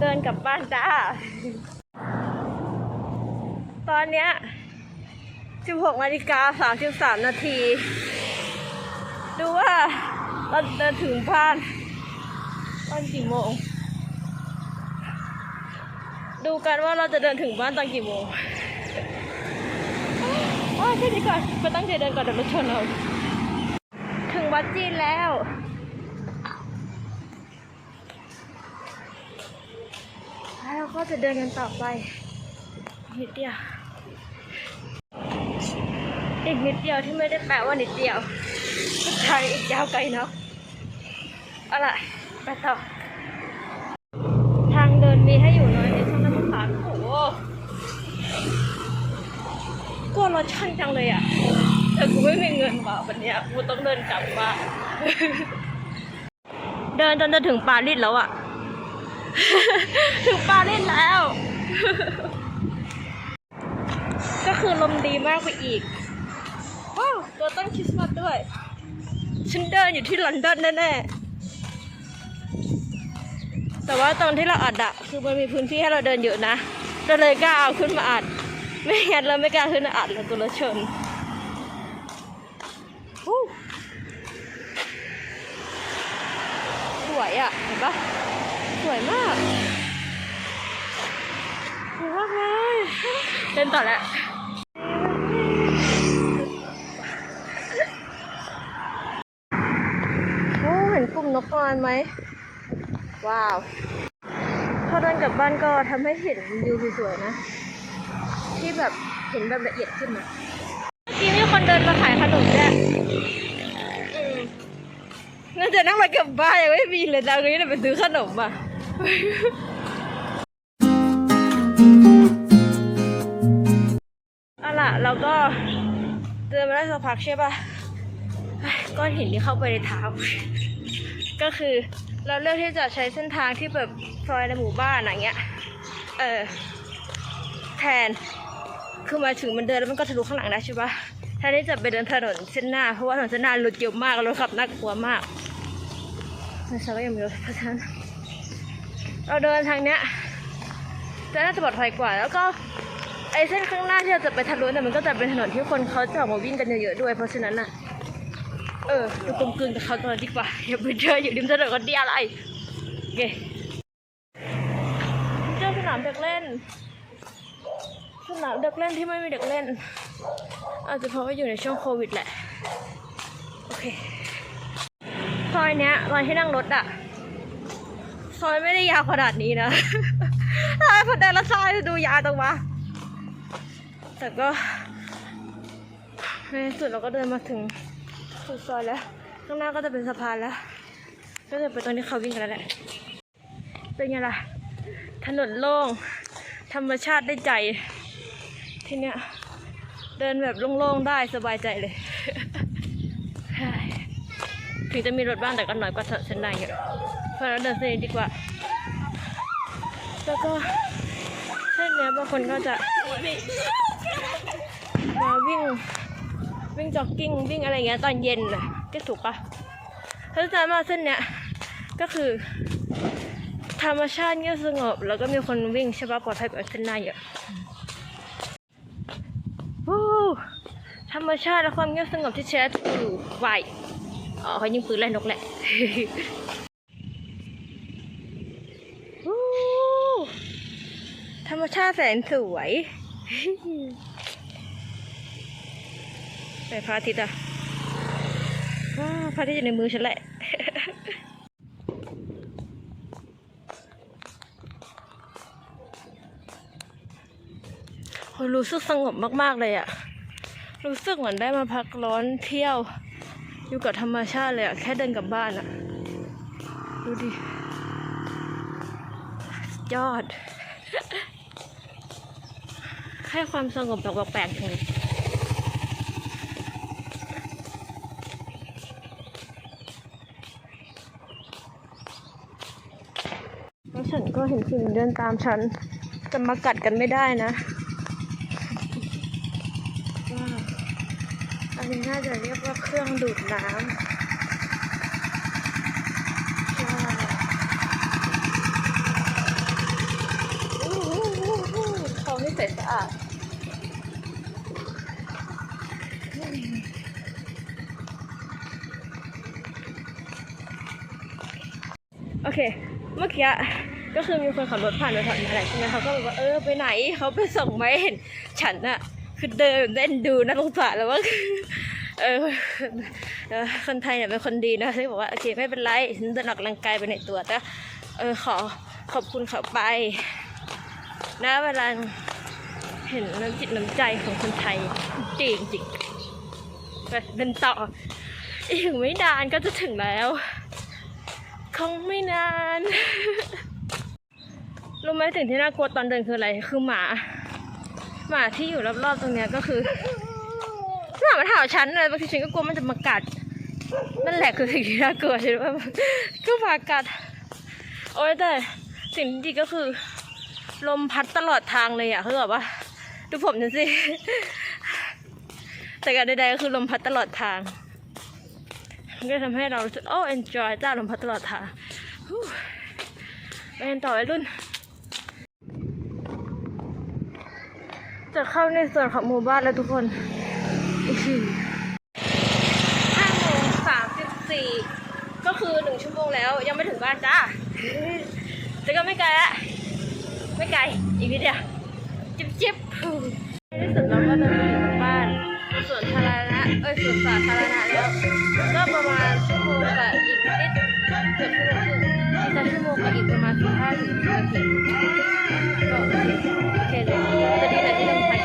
เดินกลับบ้านจ้า ตอนเนี้ย 16นาฬิกา33 นาที ดูว่าเราเดินถึงบ้าน ตอนกี่โมง ดูกันว่าเราจะเดินถึงบ้านตอนกี่โมงโอ้ยแค่นี้ก่อนไปตั้งใจเดินก่อนเดี๋ยวรถชนเรา ถึงวัดจีนแล้ว เราก็จะเดินกันต่อไปนิดเดียว อีกนิดเดียวที่ไม่ได้แปลว่านิดเดียวทางอีกยาวไกลเนาะเอาล่ะไปต่อ ทางเดินมีให้อยู่น้อยนิดช่างน้ำขาโอ้โหกลัวรถชันจังเลยอะแต่กูไม่มีเงินว่ะวันเนี้ยกูต้องเดินกลับบ้าเดินจนจะถึงปารีสแล้วอะ ถึงปารีสแล้ว ก็คือลมดีมากไปอีก ว้าวตัวต้นคริสต์มาสด้วย ฉันเดินอยู่ที่ลอนดอนแน่ๆแต่ว่าตอนที่เราอัดอะคือมันมีพื้นที่ให้เราเดินเยอะนะเราเลยกล้าเอาขึ้นมาอัด ไม่งั้นเราไม่กล้าขึ้นมาอัดเราตัวรถชนสวยอะเห็นปะ วยมากสวยมากเลยเดินต่อแล้วโอ้เห็นกลุ่มนกนอนไหม ว้าวพอเดินกลับบ้านก็ทำให้เห็นวิวสวยๆนะ ที่แบบเห็นแบบละเอียดขึ้นนะเมื่อกี้มีคนเดินมาขายขนมเนี่ยอืมน่าจะนั่งไปกลับบ้านยังไม่มีเลยนะเลยจะไปซื้อขนมอะ เอาล่ะเราก็เดินมาได้สักพักใช่ปะก้อนหินที่เข้าไปในเท้า ก็คือเราเลือกที่จะใช้เส้นทางที่แบบซอยในหมู่บ้านอย่างเงี้ย เออ แทน คือมาถึงมันเดินแล้วมันก็ทะลุข้างหลังได้ใช่ปะแทนที่จะไปเดินถนนเส้นหน้า เพราะว่าถนนเส้นหน้ารถเยอะมากรถขับน่ากลัวมากไม่ใช่ว่ายังมีรถเพราะฉะนั้น เราเดินทางเนี้ยจะน่าจะปลอดภัยกว่า แล้วก็ไอเส้นข้างหน้าที่เราจะไปทะลุเนี่ยมันก็จะเป็นถนนที่คนเขาจะออกมาวิ่งกันเยอะๆด้วย เพราะฉะนั้นน่ะ เออดูกลมกลืนกับเขาตอนนั้นดีกว่าอย่าไปเจออยู่ริมถนนก็ดีอะไรโอเคเจอสนามเด็กเล่น สนามเด็กเล่นที่ไม่มีเด็กเล่น อาจจะเพราะว่าอยู่ในช่วงโควิดแหละ โอเคซอยเนี้ยตอนที่นั่งรถอะ ซอยไม่ได้ยาวขนาดนี้นะทำไมพอดินล้วซอยจะดูยาวจังวะแต่ก็ในสุดเราก็เดินมาถึงสุดซอยแล้ว ข้างหน้าก็จะเป็นสะพานแล้ว ก็จะไปตรงที่เขาวิ่งกันแล้วแหละ เป็นไงล่ะ ถนนโล่ง ธรรมชาติได้ใจ ที่เนี้ยเดินแบบโล่งๆได้สบายใจเลย ถึงจะมีรถบ้างแต่ก็น้อยกว่าถนนเส้นได้เยอะ พราะเราเดินเส้นนี้ดีกว่า แล้วก็เส้นเนี้ยบางคนก็จะมาวิ่งวิ่งจ็อกกิ้งวิ่งอะไรเงี้ยตอนเย็นน่ะก็ถูกปะถ้าจะมาเส้นเนี้ยก็คือ ธรรมชาติเงียบสงบ แล้วก็มีคนวิ่งใช่ปะปลอดภัยกว่าเส้นหน้าเยอะวู้ธรรมชาติและความเงียบสงบที่แท้ทรูไวอ๋อเขายิงปืนไล่นกแหละ วู้ธรร มชาติแสนสวยไปพระอาทิตย์อะพระอาทิตย์อยู่ในมือฉันแหละรู้สึกสงบมาก ๆ เลยอะรู้สึกเหมือนได้มาพักร้อนเที่ยว อยู่กับธรรมชาติเลยอะแค่เดินกลับบ้านอะดูดิ ยอด ให้ความสงบแบบแปลกๆจังเลยแล้วฉันก็เห็นสิ่งเดินตามฉันจะมากัดกันไม่ได้นะว้าวอันนี้น่าจะเรียกว่าเครื่องดูดน้ำใช่ โอเค เมื่อกี้ก็คือมีคนขับรถผ่านไปผ่านมาแหละใช่ไหมเขาก็บอกว่าเออไปไหนเขาไปส่งไหมเห็น ฉันอะคือเดินเล่นดูน่าสงสารแล้วว่าเออคนไทยเนี่ยเป็นคนดีนะที่บอกว่าโอเคไม่เป็นไรฉันเดินออกกำลังกายไปในตัวแต่เออขอขอบคุณเขาไปนะเวลาเห็นน้ำจิตน้ำใจของคนไทยจริงจริงๆไปเดินต่ออีกไม่นานก็จะถึงแล้ว คงไม่นาน รู้ไหมสิ่งที่น่ากลัวตอนเดินคืออะไร คือหมา หมาที่อยู่รอบๆตรงเนี้ยก็คือหมามันเห่าฉันเลยบางทีฉันก็กลัวมันจะมากัด นั่นแหละคือสิ่งที่น่ากลัวใช่ไหมก็มากัด โอ้ยแต่สิ่งที่ดีก็คือ ลมพัดตลอดทางเลยอะคือแบบว่าดูผมฉันสิ แต่การใดๆก็คือลมพัดตลอดทาง มันก็ทำให้เรารู้สึกโอ้ enjoy จ้าลมพัดตลอดทางฮู้ไปกันต่อไอ้รุ่นจะเข้าในส่วนของหมู่บ้านแล้วทุกคนอีกทีห้าโมงสามสิบสี่ก็คือหนึ่งชั่วโมงแล้วยังไม่ถึงบ้านจ้าแต่ก็ไม่ไกลละไม่ไกลอีกนิดเดียว จิบจิบในที่สุดเราก็เดินมาถึงบ้าน อ้ยสวนสาธารณะแล้ว ก็ประมาณชั่วโมงกับอีกนิดเกือบชั่วโมงครึ่งอีกชั่วโมงกับอีกประมาณสิบห้าถึงนาทีก็โอเคเลยแต่ดีนะที่เรา